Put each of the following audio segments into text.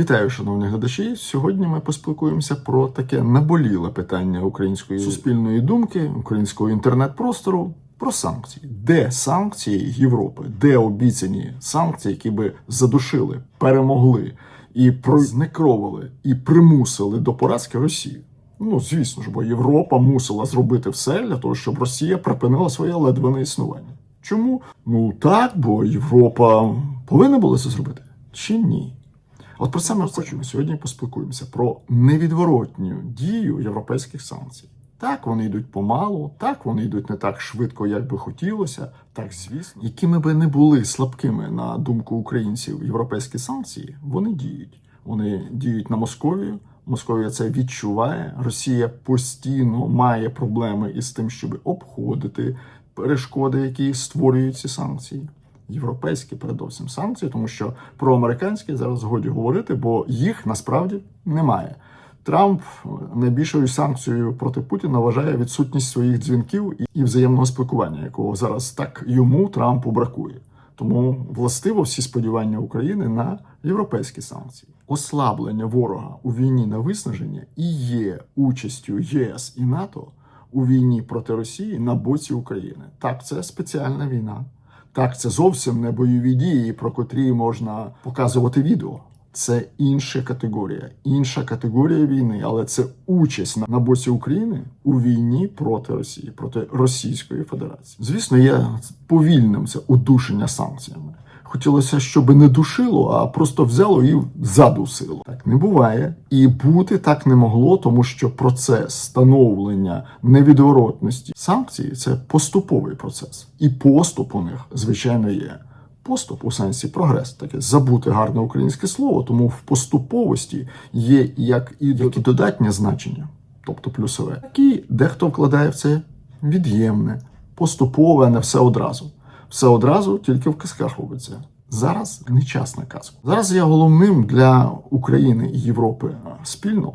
Вітаю, шановні глядачі. Сьогодні ми поспілкуємося про таке наболіле питання української суспільної думки, українського інтернет-простору про санкції. Де санкції Європи? Де обіцяні санкції, які би задушили, перемогли і знекровили і примусили до поразки Росію? Ну, звісно ж, бо Європа мусила зробити все для того, щоб Росія припинила своє ледве існування. Чому? Ну так, бо Європа повинна була це зробити чи ні? От про це ми хочемо сьогодні поспілкуємося про невідворотню дію європейських санкцій. Так, вони йдуть помалу, так вони йдуть не так швидко, як би хотілося. Так, звісно, якими би не були слабкими на думку українців європейські санкції, вони діють. Вони діють на Московію. Московія це відчуває. Росія постійно має проблеми із тим, щоб обходити перешкоди, які створюють ці санкції. Європейські, передовсім санкції, тому що про американські зараз годі говорити, бо їх насправді немає. Трамп найбільшою санкцією проти Путіна вважає відсутність своїх дзвінків і взаємного спілкування, якого зараз так йому Трампу бракує. Тому властиво всі сподівання України на європейські санкції. Ослаблення ворога у війні на виснаження і є участю ЄС і НАТО у війні проти Росії на боці України. Так, це спеціальна війна. Так, це зовсім не бойові дії, про котрі можна показувати відео. Це інша категорія, інша категорія війни, але це участь на, боці України у війні проти Росії, проти Російської Федерації. Звісно, є повільним це удушення санкціями. Хотілося, щоб не душило, а просто взяло і задусило. Так не буває, і бути так не могло, тому що процес становлення невідворотності санкцій це поступовий процес, і поступ у них звичайно є. Поступ у сенсі прогрес, таке забути гарне українське слово, тому в поступовості є як і додатнє значення, тобто плюсове, так і дехто вкладає в це від'ємне, поступове, а не все одразу. Все одразу тільки в казках робиться. Зараз не час на казку. Зараз є головним для України і Європи спільно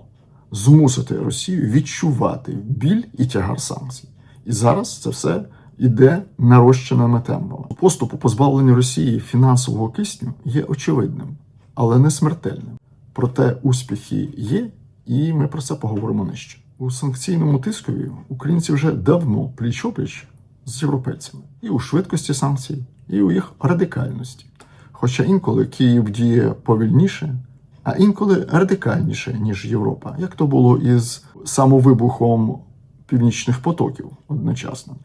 змусити Росію відчувати біль і тягар санкцій. І зараз це все іде нарощеними темпами. Поступ у позбавленні Росії фінансового кисню є очевидним, але не смертельним. Проте успіхи є, і ми про це поговоримо нижче. У санкційному тискові українці вже давно пліч-опліч з європейцями і у швидкості санкцій, і у їх радикальності. Хоча інколи Київ діє повільніше, а інколи радикальніше, ніж Європа, як то було із самовибухом північних потоків одночасно.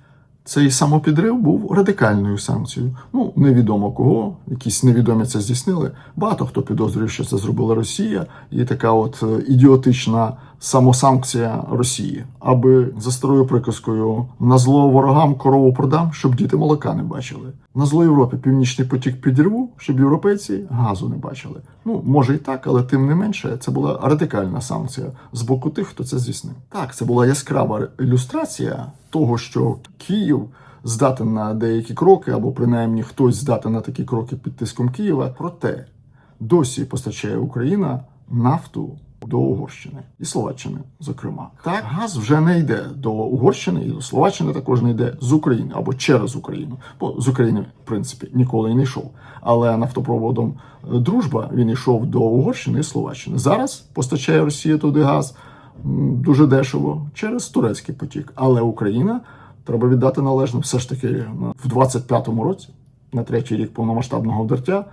Цей самопідрив був радикальною санкцією. Ну, невідомо кого, якісь невідомі це здійснили. Багато хто підозрює, що це зробила Росія, і така от ідіотична самосанкція Росії, аби за старою приказкою на зло ворогам корову продам, щоб діти молока не бачили. На зло Європі північний потік підірву, щоб європейці газу не бачили. Ну може і так, але тим не менше це була радикальна санкція з боку тих, хто це здійснив. Так, це була яскрава ілюстрація того, що Київ здатен на деякі кроки, або принаймні хтось здатен на такі кроки під тиском Києва. Проте досі постачає Україна нафту до Угорщини і Словаччини, зокрема, так газ вже не йде до Угорщини і до Словаччини також не йде з України або через Україну. Бо з України, в принципі, ніколи і не йшов. Але нафтопроводом дружба він йшов до Угорщини і Словаччини. Зараз постачає Росія туди газ дуже дешево через турецький потік. Але Україна треба віддати належне, все ж таки в 25-му році, на третій рік повномасштабного вдертя,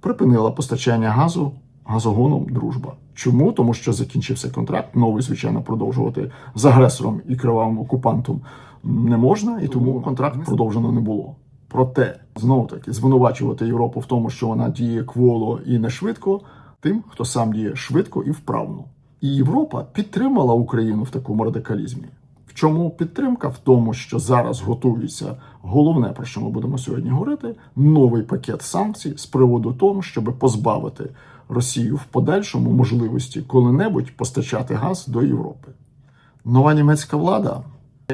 припинила постачання газу газогоном дружба. Чому? Тому що закінчився контракт. Новий, звичайно, продовжувати з агресором і кривавим окупантом не можна, і тому контракт продовжено не було. Проте знову таки звинувачувати Європу в тому, що вона діє кволо і не швидко, тим, хто сам діє швидко і вправно. І Європа підтримала Україну в такому радикалізмі. В чому підтримка? В тому, що зараз готується головне, про що ми будемо сьогодні говорити: новий пакет санкцій з приводу того, щоб позбавити Росію в подальшому можливості коли-небудь постачати газ до Європи. Нова німецька влада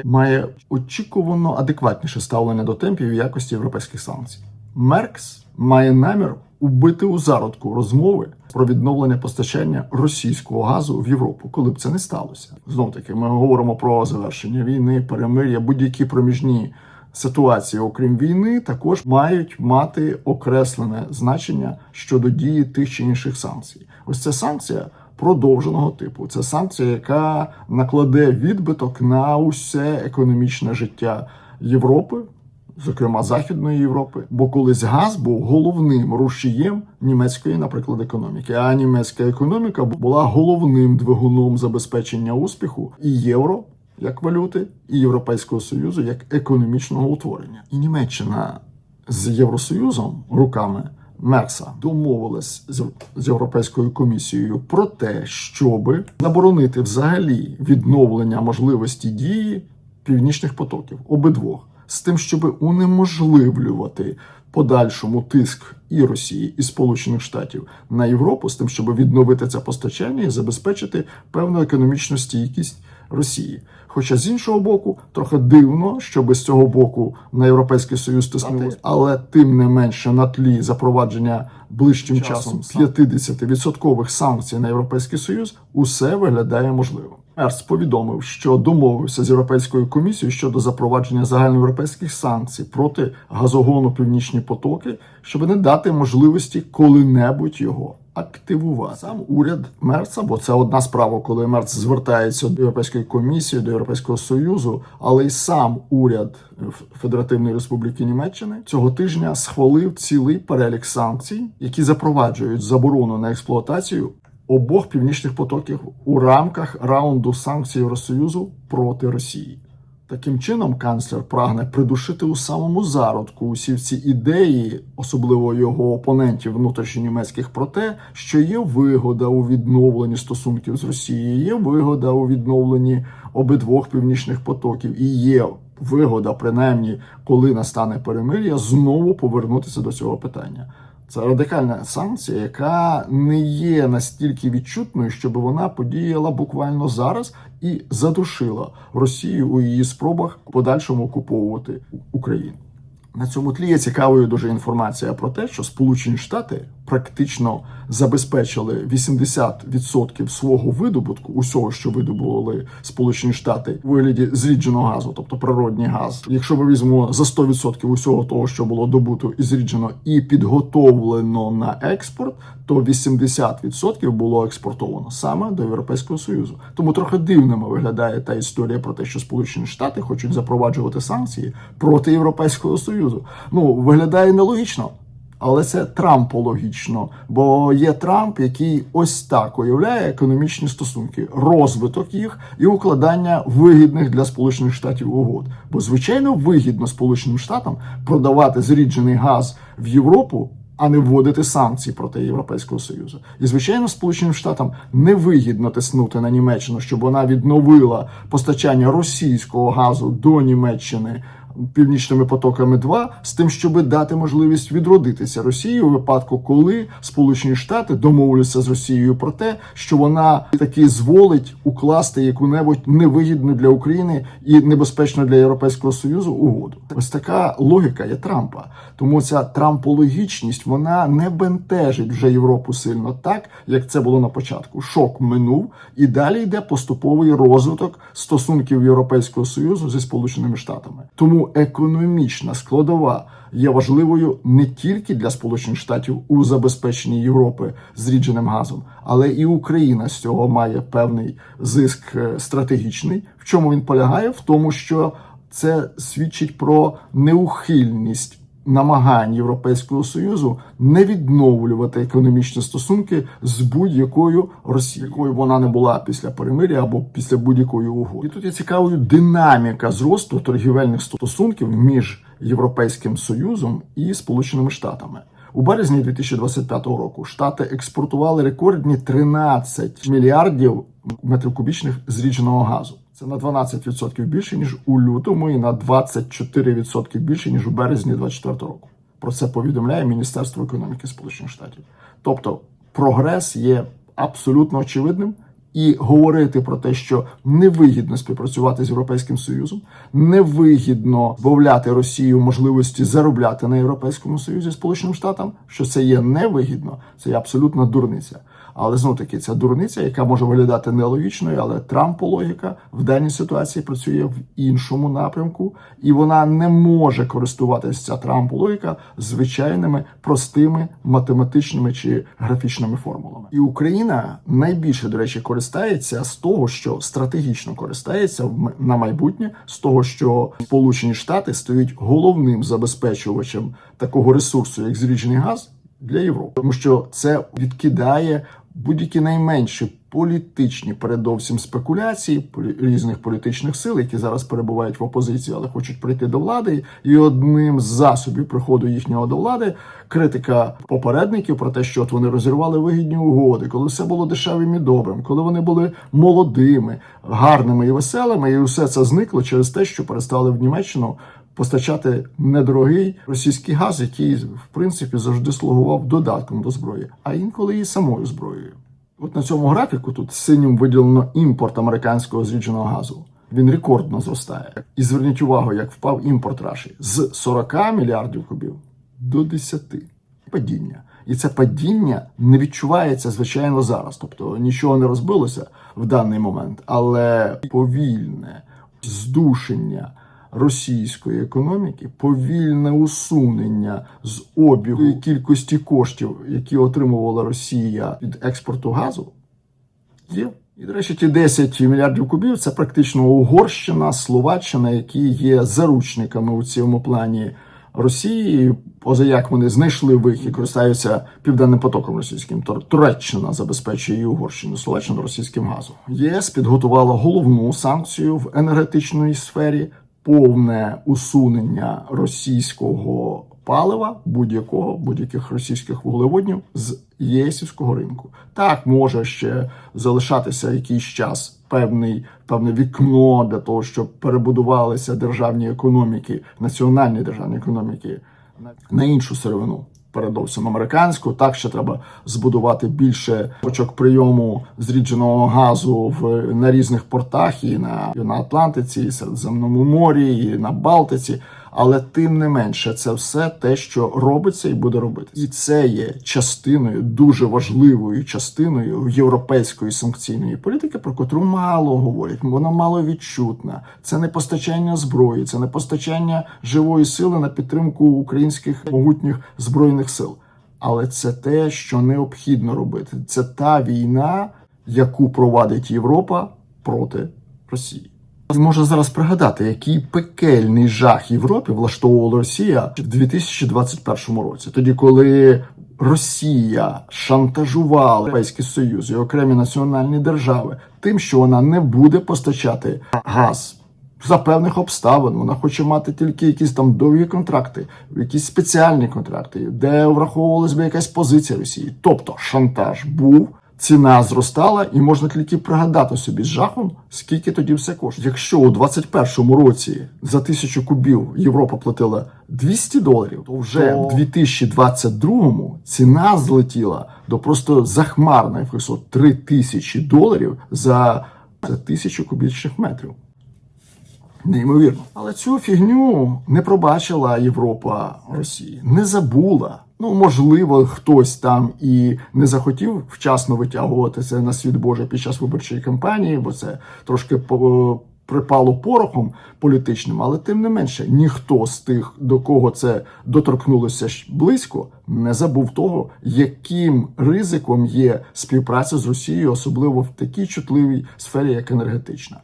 має очікувано адекватніше ставлення до темпів і якості європейських санкцій. Меркс має намір убити у зародку розмови про відновлення постачання російського газу в Європу, коли б це не сталося. Знов таки, ми говоримо про завершення війни, перемир'я, будь-які проміжні ситуації, окрім війни, також мають мати окреслене значення щодо дії тих чи інших санкцій. Ось це санкція продовженого типу. Це санкція, яка накладе відбиток на усе економічне життя Європи, зокрема Західної Європи. Бо колись газ був головним рушієм німецької, наприклад, економіки. А німецька економіка була головним двигуном забезпечення успіху і євро. Як валюти і Європейського союзу як економічного утворення, і Німеччина з Євросоюзом руками Мерса домовилась з, Європейською комісією про те, щоб заборонити взагалі відновлення можливості дії північних потоків обидвох, з тим, щоб унеможливлювати подальшому тиск і Росії, і Сполучених Штатів на Європу, з тим, щоб відновити це постачання і забезпечити певну економічну стійкість Росії. Хоча з іншого боку, трохи дивно, що з цього боку на європейський союз тиснули, але тим не менше на тлі запровадження ближчим часом 50% санкцій на європейський союз усе виглядає можливим. Мерс повідомив, що домовився з європейською комісією щодо запровадження загальноєвропейських санкцій проти газогону Північні потоки, щоб не дати можливості коли-небудь його активувати. Сам уряд Мерца, бо це одна справа, коли Мерц звертається до Європейської комісії, до Європейського союзу, але й сам уряд Федеративної Республіки Німеччини цього тижня схвалив цілий перелік санкцій, які запроваджують заборону на експлуатацію обох північних потоків у рамках раунду санкцій Євросоюзу проти Росії. Таким чином, канцлер прагне придушити у самому зародку усі ці ідеї, особливо його опонентів внутрішньонімецьких, про те, що є вигода у відновленні стосунків з Росією, є вигода у відновленні обидвох північних потоків, і є вигода, принаймні, коли настане перемир'я, знову повернутися до цього питання. Це радикальна санкція, яка не є настільки відчутною, щоб вона подіяла буквально зараз і задушила Росію у її спробах подальшому окуповувати Україну. На цьому тлі є цікавою дуже інформація про те, що Сполучені Штати практично забезпечили 80% свого видобутку, усього, що видобували Сполучені Штати у вигляді зрідженого газу, тобто природній газ. Якщо ми візьмемо за 100% усього того, що було добуто і зріджено, і підготовлено на експорт, то 80% було експортовано саме до Європейського союзу. Тому трохи дивними виглядає та історія про те, що Сполучені Штати хочуть запроваджувати санкції проти Європейського союзу. Ну виглядає нелогічно. Але це Трампологічно, бо є Трамп, який ось так уявляє економічні стосунки, розвиток їх і укладання вигідних для Сполучених Штатів угод. Бо звичайно вигідно Сполученим Штатам продавати зріджений газ в Європу. А не вводити санкції проти Європейського союзу, і звичайно, Сполученим Штатам невигідно тиснути на Німеччину, щоб вона відновила постачання російського газу до Німеччини північними потоками 2 з тим, щоб дати можливість відродитися Росії у випадку, коли Сполучені Штати домовляться з Росією про те, що вона таки зволить укласти яку-небудь невигідну для України і небезпечну для Європейського союзу угоду. Ось така логіка є Трампа. Тому ця трампологічність вона не бентежить вже Європу сильно так, як це було на початку. Шок минув, і далі йде поступовий розвиток стосунків Європейського союзу зі Сполученими Штатами. Тому економічна складова є важливою не тільки для Сполучених Штатів у забезпеченні Європи зрідженим газом, але і Україна з цього має певний зиск е, стратегічний. В чому він полягає? В тому, що це свідчить про неухильність. Намагань Європейського союзу не відновлювати економічні стосунки з будь-якою Росією, якою вона не була після перемиря або після будь-якої угоди. І тут є цікавою динаміка зросту торгівельних стосунків між Європейським Союзом і Сполученими Штатами. У березні 2025 року штати експортували рекордні 13 мільярдів метрів кубічних зрідженого газу. Це на 12% більше ніж у лютому, і на 24% більше ніж у березні 2024 року. Про це повідомляє Міністерство економіки Сполучених Штатів. Тобто, прогрес є абсолютно очевидним. І говорити про те, що невигідно співпрацювати з європейським союзом, невигідно бавляти Росію можливості заробляти на європейському союзі Сполученим Штатам, що це є невигідно, це є абсолютна дурниця. Але знов таки це дурниця, яка може виглядати нелогічною, але Трампу логіка в даній ситуації працює в іншому напрямку, і вона не може користуватися ця Трампу логіка звичайними простими математичними чи графічними формулами. І Україна найбільше, до речі, користається з того, що стратегічно користається на майбутнє, з того, що Сполучені Штати стають головним забезпечувачем такого ресурсу, як зріджений газ для Європи, тому що це відкидає будь-які найменші політичні, передовсім спекуляції різних політичних сил, які зараз перебувають в опозиції, але хочуть прийти до влади. І одним з засобів приходу їхнього до влади критика попередників про те, що от вони розірвали вигідні угоди, коли все було дешевим і добрим, коли вони були молодими, гарними і веселими, і усе це зникло через те, що перестали в Німеччину постачати недорогий російський газ, який в принципі завжди слугував додатком до зброї, а інколи і самою зброєю. От на цьому графіку тут синім виділено імпорт американського зрідженого газу. Він рекордно зростає. І зверніть увагу, як впав імпорт Раші з 40 мільярдів кубів до 10. Падіння. І це падіння не відчувається звичайно зараз. Тобто нічого не розбилося в даний момент, але повільне здушення російської економіки, повільне усунення з обігу кількості коштів, які отримувала Росія від експорту газу, є. І, до речі, ті 10 мільярдів кубів це практично Угорщина, Словаччина, які є заручниками у цьому плані Росії. Поза як вони знайшли вихід, користаються південним потоком російським. Тур- Туреччина забезпечує і Угорщину, Словаччину російським газом. ЄС підготувала головну санкцію в енергетичній сфері повне усунення російського палива, будь-якого, будь-яких російських вуглеводнів з єсівського ринку. Так може ще залишатися якийсь час певний певне вікно для того, щоб перебудувалися державні економіки, національні державні економіки на- іншу сировину. Передовсім американську, так ще треба збудувати більше точок прийому зрідженого газу в на різних портах і на, і на Атлантиці, і Середземному морі, і на Балтиці. Але тим не менше, це все те, що робиться і буде робитися. І це є частиною дуже важливою частиною європейської санкційної політики, про котру мало говорять. Вона мало відчутна. Це не постачання зброї, це не постачання живої сили на підтримку українських могутніх збройних сил. Але це те, що необхідно робити. Це та війна, яку провадить Європа проти Росії. Може зараз пригадати, який пекельний жах Європі влаштовувала Росія в 2021 році, тоді коли Росія шантажувала Європейський Союз і окремі національні держави тим, що вона не буде постачати газ. За певних обставин вона хоче мати тільки якісь там довгі контракти, якісь спеціальні контракти, де враховувалась би якась позиція Росії. Тобто шантаж був, ціна зростала, і можна тільки пригадати собі з жахом, скільки тоді все коштує. Якщо у 21-му році за тисячу кубів Європа платила 200 доларів, то вже в 2022-му ціна злетіла до просто захмарних висот 3 тисячі доларів за, за тисячу кубічних метрів. Неймовірно. Але цю фігню не пробачила Європа Росії, не забула. Ну, можливо, хтось там і не захотів вчасно витягувати це на світ Божий під час виборчої кампанії, бо це трошки по- припало порохом політичним, але тим не менше, ніхто з тих, до кого це доторкнулося близько, не забув того, яким ризиком є співпраця з Росією, особливо в такій чутливій сфері, як енергетична.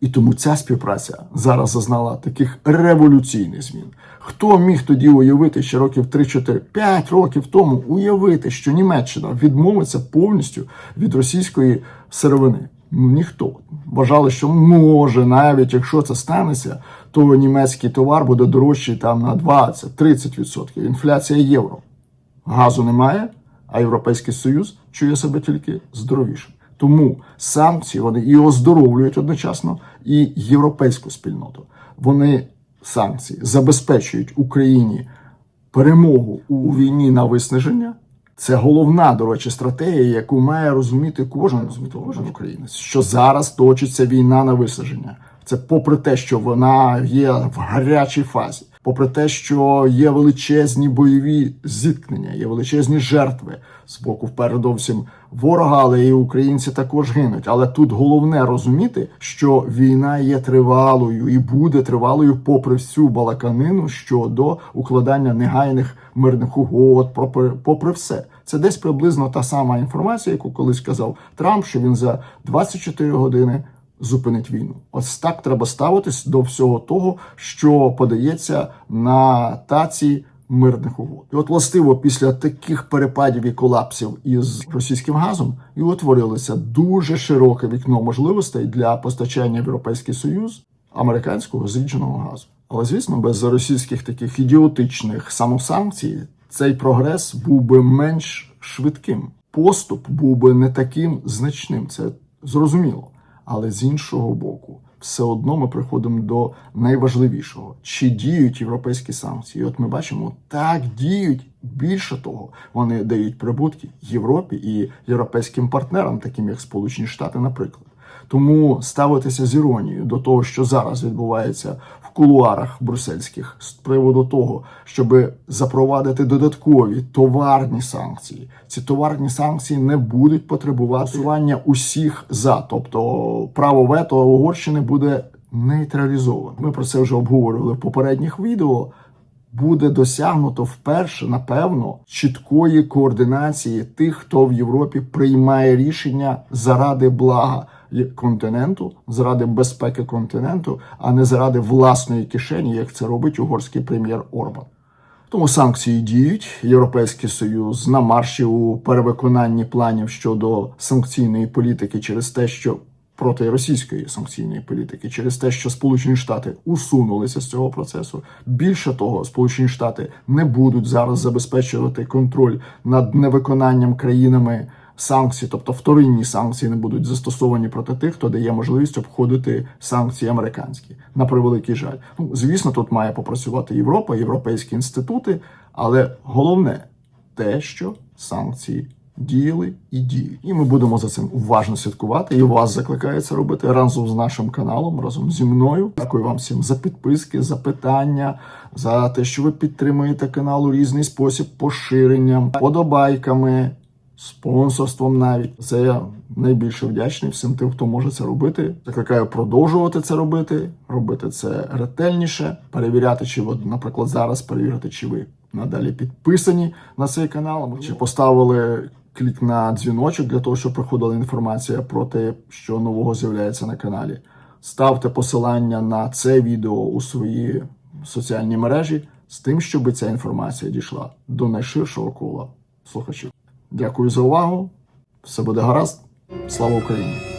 І тому ця співпраця зараз зазнала таких революційних змін. Хто міг тоді уявити ще років 3-4, 5 років тому уявити, що Німеччина відмовиться повністю від російської сировини? Ну ніхто вважали, що може, навіть якщо це станеться, то німецький товар буде дорожчий там на 20-30%. Інфляція євро. Газу немає, а Європейський Союз чує себе тільки здоровішим. Тому санкції вони і оздоровлюють одночасно і європейську спільноту. Вони санкції забезпечують Україні перемогу у війні на виснаження. Це головна, до речі, стратегія, яку має розуміти кожен, розуміти кожен українець, що зараз точиться війна на виснаження. Це попри те, що вона є в гарячій фазі. Попри те, що є величезні бойові зіткнення, є величезні жертви з боку передовсім ворога, але і українці також гинуть. Але тут головне розуміти, що війна є тривалою і буде тривалою, попри всю балаканину щодо укладання негайних мирних угод, попри, все. Це десь приблизно та сама інформація, яку колись казав Трамп, що він за 24 години зупинить війну. Ось так треба ставитись до всього того, що подається на таці мирних угод. І от властиво після таких перепадів і колапсів із російським газом і утворилося дуже широке вікно можливостей для постачання в Європейський Союз американського зрідженого газу. Але звісно, без російських таких ідіотичних самосанкцій цей прогрес був би менш швидким. Поступ був би не таким значним. Це зрозуміло. Але з іншого боку, все одно ми приходимо до найважливішого: чи діють європейські санкції? От ми бачимо, так діють. Більше того, вони дають прибутки Європі і європейським партнерам, таким як Сполучені Штати, наприклад. Тому ставитися з іронією до того, що зараз відбувається кулуарах брюссельських з приводу того, щоб запровадити додаткові товарні санкції. Ці товарні санкції не будуть потребувати усіх за, тобто право вето Угорщини буде нейтралізовано. Ми про це вже обговорювали в попередніх відео. Буде досягнуто вперше, напевно, чіткої координації тих, хто в Європі приймає рішення заради блага континенту, заради безпеки континенту, а не заради власної кишені, як це робить угорський прем'єр Орбан. Тому санкції діють. Європейський союз на марші у перевиконанні планів щодо санкційної політики через те, що проти російської санкційної політики, через те, що Сполучені Штати усунулися з цього процесу. Більше того, Сполучені Штати не будуть зараз забезпечувати контроль над невиконанням країнами санкцій, тобто вторинні санкції не будуть застосовані проти тих, хто дає можливість обходити санкції американські. На превеликий жаль. Ну звісно, тут має попрацювати Європа, європейські інститути, але головне те, що санкції. Діяли і діють, і ми будемо за цим уважно слідкувати. І вас закликаю це робити разом з нашим каналом, разом зі мною. Дякую вам всім за підписки, за питання, за те, що ви підтримуєте канал у різний спосіб поширенням, подобайками, спонсорством. Навіть це я найбільше вдячний всім тим, хто може це робити. Закликаю продовжувати це робити, робити це ретельніше, перевіряти, чи ви, наприклад, зараз перевірити, чи ви надалі підписані на цей канал, чи поставили клік на дзвіночок для того, щоб приходила інформація про те, що нового з'являється на каналі. Ставте посилання на це відео у свої соціальні мережі з тим, щоб ця інформація дійшла до найширшого кола слухачів. Дякую за увагу. Все буде гаразд. Слава Україні!